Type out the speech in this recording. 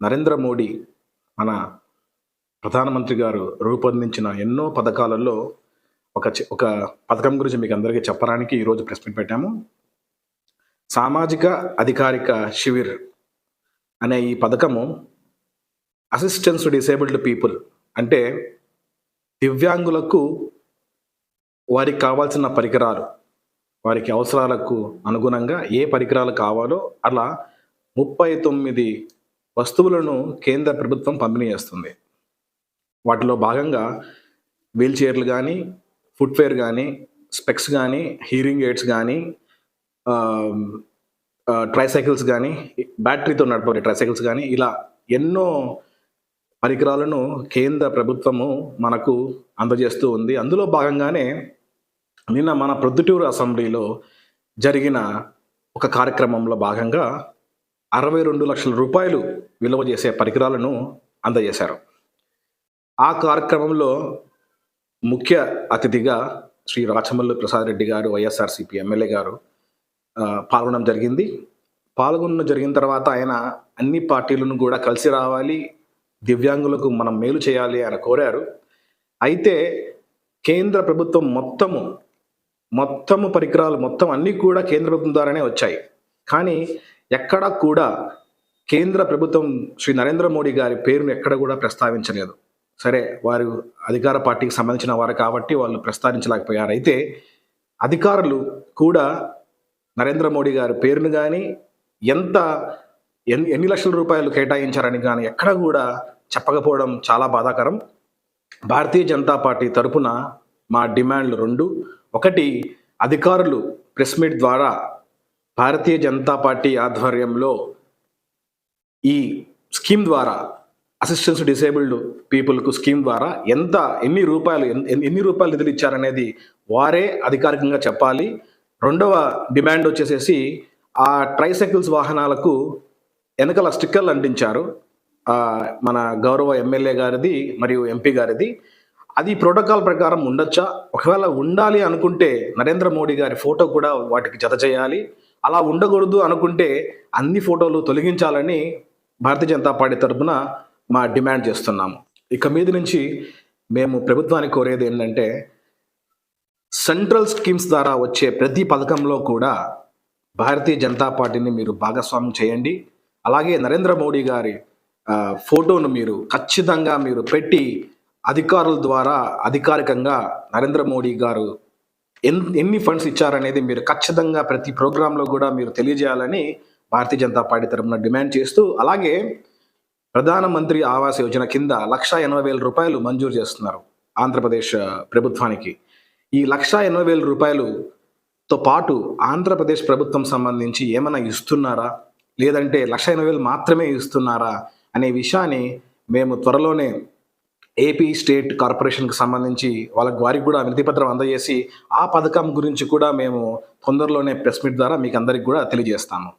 నరేంద్ర మోడీ మన ప్రధానమంత్రి గారు రూపొందించిన ఎన్నో పథకాలలో ఒక చి- ఒక పథకం గురించి మీకు అందరికీ చెప్పడానికి ఈరోజు ప్రెస్ మీట్ పెట్టాము. సామాజిక అధికారిక శివిర్ అనే ఈ పథకము అసిస్టెన్స్ డిసేబుల్డ్ పీపుల్ అంటే దివ్యాంగులకు వారికి కావాల్సిన పరికరాలు వారికి అవసరాలకు అనుగుణంగా ఏ పరికరాలు కావాలో అలా ముప్పై తొమ్మిది వస్తువులను కేంద్ర ప్రభుత్వం పంపిణీ చేస్తుంది. వాటిలో భాగంగా వీల్ చైర్లు కానీ ఫుట్వేర్ కానీ స్పెక్స్ కానీ హీరింగ్ ఎయిడ్స్ కానీ ట్రైసైకిల్స్ కానీ బ్యాటరీతో నడపే ట్రైసైకిల్స్ కానీ ఇలా ఎన్నో పరికరాలను కేంద్ర ప్రభుత్వము మనకు అందజేస్తూ ఉంది. అందులో భాగంగానే నిన్న మన ప్రొద్దుటూరు అసెంబ్లీలో జరిగిన ఒక కార్యక్రమంలో భాగంగా అరవై రెండు లక్షల రూపాయలు విలువ చేసే పరికరాలను అందజేశారు. ఆ కార్యక్రమంలో ముఖ్య అతిథిగా శ్రీ రాచమల్లు ప్రసాద్ రెడ్డి గారు వైఎస్ఆర్సీపీ ఎమ్మెల్యే గారు పాల్గొనడం జరిగింది. పాల్గొనడం జరిగిన తర్వాత ఆయన అన్ని పార్టీలను కూడా కలిసి రావాలి దివ్యాంగులకు మనం మేలు చేయాలి అని కోరారు. అయితే కేంద్ర ప్రభుత్వం మొత్తము మొత్తము పరికరాలు మొత్తం అన్నీ కూడా కేంద్ర ప్రభుత్వం ద్వారానే వచ్చాయి. కానీ ఎక్కడా కూడా కేంద్ర ప్రభుత్వం శ్రీ నరేంద్ర మోడీ గారి పేరును ఎక్కడ కూడా ప్రస్తావించలేదు. సరే వారు అధికార పార్టీకి సంబంధించిన వారు కాబట్టి వాళ్ళు ప్రస్తావించలేకపోయారు. అయితే అధికారులు కూడా నరేంద్ర మోడీ గారి పేరును కానీ ఎంత ఎన్ని ఎన్ని లక్షల రూపాయలు కేటాయించారని కానీ ఎక్కడ కూడా చెప్పకపోవడం చాలా బాధాకరం. భారతీయ జనతా పార్టీ తరపున మా డిమాండ్లు రెండు. ఒకటి అధికారులు ప్రెస్ మీట్ ద్వారా భారతీయ జనతా పార్టీ ఆధ్వర్యంలో ఈ స్కీమ్ ద్వారా అసిస్టెన్స్ డిసేబుల్డ్ పీపుల్కు స్కీమ్ ద్వారా ఎంత ఎన్ని రూపాయలు ఎన్ని రూపాయలు నిధులు ఇచ్చారనేది వారే అధికారికంగా చెప్పాలి. రెండవ డిమాండ్ వచ్చేసేసి ఆ ట్రైసైకిల్స్ వాహనాలకు వెనకల స్టిక్కర్లు అంటించారు. మన గౌరవ ఎమ్మెల్యే గారిది మరియు ఎంపీ గారిది. అది ప్రోటోకాల్ ప్రకారం ఉండొచ్చా? ఒకవేళ ఉండాలి అనుకుంటే నరేంద్ర మోడీ గారి ఫోటో కూడా వాటికి జత చేయాలి. అలా ఉండకూడదు అనుకుంటే అన్ని ఫోటోలు తొలగించాలని భారతీయ జనతా పార్టీ తరఫున మా డిమాండ్ చేస్తున్నాము. ఇక మీద నుంచి మేము ప్రభుత్వానికి కోరేది ఏంటంటే సెంట్రల్ స్కీమ్స్ ద్వారా వచ్చే ప్రతి పథకంలో కూడా భారతీయ జనతా పార్టీని మీరు భాగస్వామ్యం చేయండి. అలాగే నరేంద్ర మోడీ గారి ఫోటోను మీరు ఖచ్చితంగా మీరు పెట్టి అధికారుల ద్వారా అధికారికంగా నరేంద్ర మోడీ గారు ఎన్ని ఫండ్స్ ఇచ్చారనేది మీరు ఖచ్చితంగా ప్రతి ప్రోగ్రాంలో కూడా మీరు తెలియజేయాలని భారతీయ జనతా పార్టీ తరఫున డిమాండ్ చేస్తూ అలాగే ప్రధానమంత్రి ఆవాస్ యోజన కింద లక్ష ఎనభై వేల రూపాయలు మంజూరు చేస్తున్నారు ఆంధ్రప్రదేశ్ ప్రభుత్వానికి. ఈ లక్ష ఎనభై వేల రూపాయలుతో పాటు ఆంధ్రప్రదేశ్ ప్రభుత్వం సంబంధించి ఏమైనా ఇస్తున్నారా? లేదంటే లక్ష ఎనభై వేలు మాత్రమే ఇస్తున్నారా? అనే విషయాన్ని మేము త్వరలోనే ఏపీ స్టేట్ కార్పొరేషన్కి సంబంధించి వాళ్ళకి వారికి కూడా వినతిపత్రం అందజేసి ఆ పథకం గురించి కూడా మేము తొందరలోనే ప్రెస్ మీట్ ద్వారా మీకు అందరికి కూడా తెలియజేస్తాము.